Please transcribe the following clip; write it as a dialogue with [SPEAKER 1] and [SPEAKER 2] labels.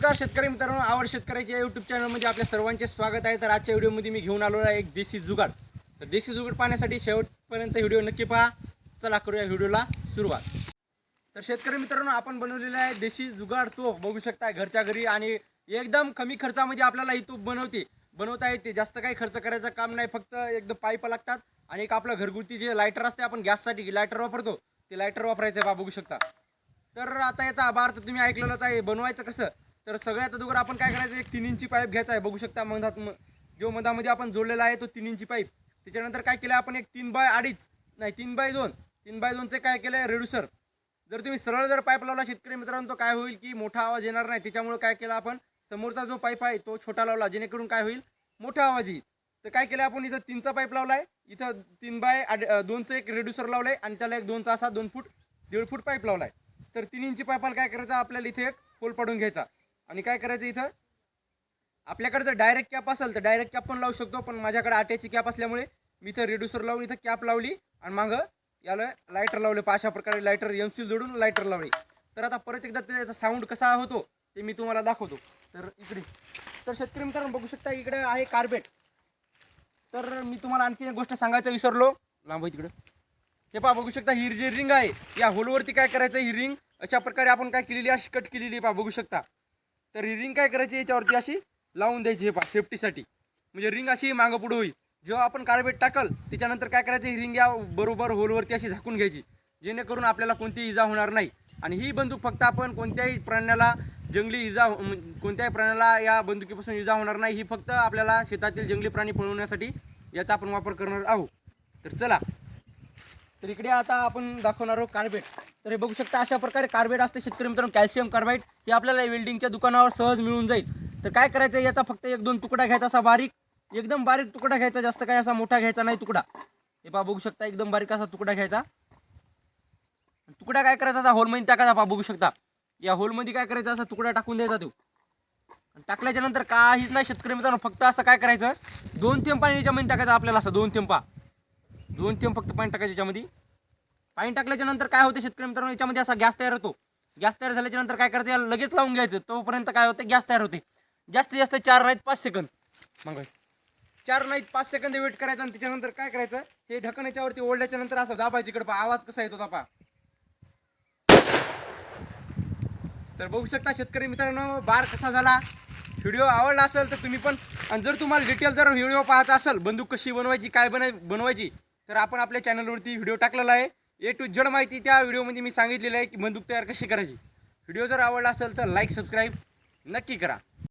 [SPEAKER 1] नमस्कार शेतकरी मित्रांनो आवड शेतकऱ्याच्या यूट्यूब चॅनलमध्ये आपल्या सर्वांचे स्वागत आहे. तर आजच्या व्हिडिओमध्ये मी घेऊन आलो आहे एक देशी जुगाड. तर देशी जुगाड पाहण्यासाठी शेवटपर्यंत व्हिडिओ नक्की पहा. चला करूया व्हिडिओला सुरुवात. तर शेतकरी मित्रांनो आपण बनवलेला आहे देशी जुगाड तो. बघू शकता घरच्या घरी आणि एकदम कमी खर्चामध्ये आपल्याला ही तूप बनवते. बनवता येते. जास्त काही खर्च करायचं काम नाही. फक्त एकदम पाईप लागतात आणि एक आपलं घरगुती जे लायटर असते आपण गॅससाठी लायटर वापरतो. ते लायटर वापरायचं आहे बा बघू शकता. तर आता याचा आभार तर तुम्ही ऐकलेलंच आहे. बनवायचं कसं? तर सगळ्यात अगोदर आपण काय करायचं एक तीन इंची पाईप घ्यायचा आहे. बघू शकता मधात म- जो मधामध्ये आपण जोडलेला आहे तो तीन इंची पाईप. त्याच्यानंतर काय केलं आपण एक तीन बाय अडीच नाही तीन बाय दोन तीन बाय दोनचे काय केलं आहे रेड्युसर जर तुम्ही सरळ जर पाईप लावला शेतकरी मित्रांनो तो काय होईल की मोठा आवाज येणार नाही. त्याच्यामुळे काय केलं आपण समोरचा जो पाईप आहे तो छोटा लावला. जेणेकरून काय होईल मोठा आवाज येईल. तर काय केलं आपण इथं तीनचा पाईप लावला आहे. इथं तीन बाय आड दोनचं एक रेड्युसर लावलं आहे आणि त्याला एक दोनचा असा दोन फूट दीड फूट पाईप लावला आहे तर तीन इंची पाईपाला काय करायचा आपल्याला इथे एक होल पाडून घ्यायचा. आणि काय करायचं इथं? आपल्याकडे जर डायरेक्ट कॅप असेल तर डायरेक्ट कॅप पण लावू शकतो पण माझ्याकडे आट्याची कॅप असल्यामुळे मी इथं रिड्युसर लावून इथं कॅप लावली आणि मागं याला लायटर लावले. अशा प्रकारे लायटर एमसील जोडून लायटर लावले. तर आता परत एकदा त्याचा साऊंड कसा होतो ते मी तुम्हाला दाखवतो. तर इकडे. तर शेतकरी मित्रांनो बघू शकता इकडे आहे कार्पेट तर मी तुम्हाला आणखी एक गोष्ट सांगायचं विसरलो. लांब तिकडं. हे पहा बघू शकता ही जी रिंग आहे या होलवरती काय करायचं? ही रिंग अशा प्रकारे आपण काय केलेली अशी कट केलेली पहा बघू शकता. तर ही रिंग काय करायची याच्यावरती अशी लावून द्यायची हे पहा सेफ्टीसाठी म्हणजे रिंग अशी मागं पुढं होईल. जेव्हा आपण कार्बेट टाकल त्याच्यानंतर काय करायचं ही रिंग या बरोबर होलवरती अशी झाकून घ्यायची. जेणेकरून आपल्याला कोणतीही इजा होणार नाही. आणि ही बंदूक फक्त आपण कोणत्याही प्राण्याला जंगली इजा हो, म्हणजे कोणत्याही प्राण्याला या बंदुकीपासून इजा होणार नाही. ही फक्त आपल्याला शेतातील जंगली प्राणी पळवण्यासाठी याचा आपण वापर करणार आहोत. तर चला. तर इकडे आता आपण दाखवणार आहोत कार्बेट तर हे बघू शकता अशा प्रकारे कार्बेट असते शेतकरी मित्रांनो कॅल्शियम कार्बाईड हे आपल्याला वेल्डिंगच्या दुकानावर सहज मिळून जाईल. तर काय करायचं याचा फक्त एक दोन तुकडा घ्यायचा असा बारीक एकदम बारीक तुकडा घ्यायचा जास्त काय असा मोठा घ्यायचा नाही तुकडा. हे पहा बघू शकता एकदम बारीक असा तुकडा घ्यायचा. तुकडा काय करायचा असा होलमध्ये टाकायचा पहा बघू शकता. या होलमध्ये काय करायचं असा तुकडा टाकून द्यायचा तो. आणि टाकल्याच्या नंतर काहीच नाही शेतकरी मित्रांनो फक्त असं काय करायचं दोन थेंब पाणी याच्यामध्ये टाकायचं आपल्याला असं दोन थेंब पहा. दोन थेंब फक्त पाणी टाकायचं याच्यामध्ये. पाणी टाकल्याच्या नंतर काय होते शेतकरी मित्रांनो? याच्यामध्ये असा गॅस तयार होतो. गॅस तयार झाल्याच्यानंतर काय करायचं? याला लगेच लावून घ्यायचं. तोपर्यंत काय होते? गॅस तयार होते. जास्तीत जास्त चार नाहीत पाच सेकंद. मग चार नाहीत पाच सेकंद वेट करायचं आणि त्याच्यानंतर काय करायचं? हे ढक्कन याच्यावरती ओढल्याच्या नंतर असं दाबायचं इकडे पहा. आवाज कसा येतो दाबा तर बघू शकता शेतकरी मित्रांनो बार कसा झाला? व्हिडिओ आवडला असेल तर तुम्ही पण आणि जर तुम्हाला डिटेल जर व्हिडिओ पाहायचा असेल बंदूक कशी बनवायची काय बनाय बनवायची तर आपण आपल्या चॅनलवरती व्हिडिओ टाकलेला आहे. ए टू जड माहिती त्या व्हिडिओमध्ये मी सांगितलेलं आहे की बंदूक तयार कशी करायची. व्हिडिओ जर आवडला असेल तर लाईक सबस्क्राईब नक्की करा.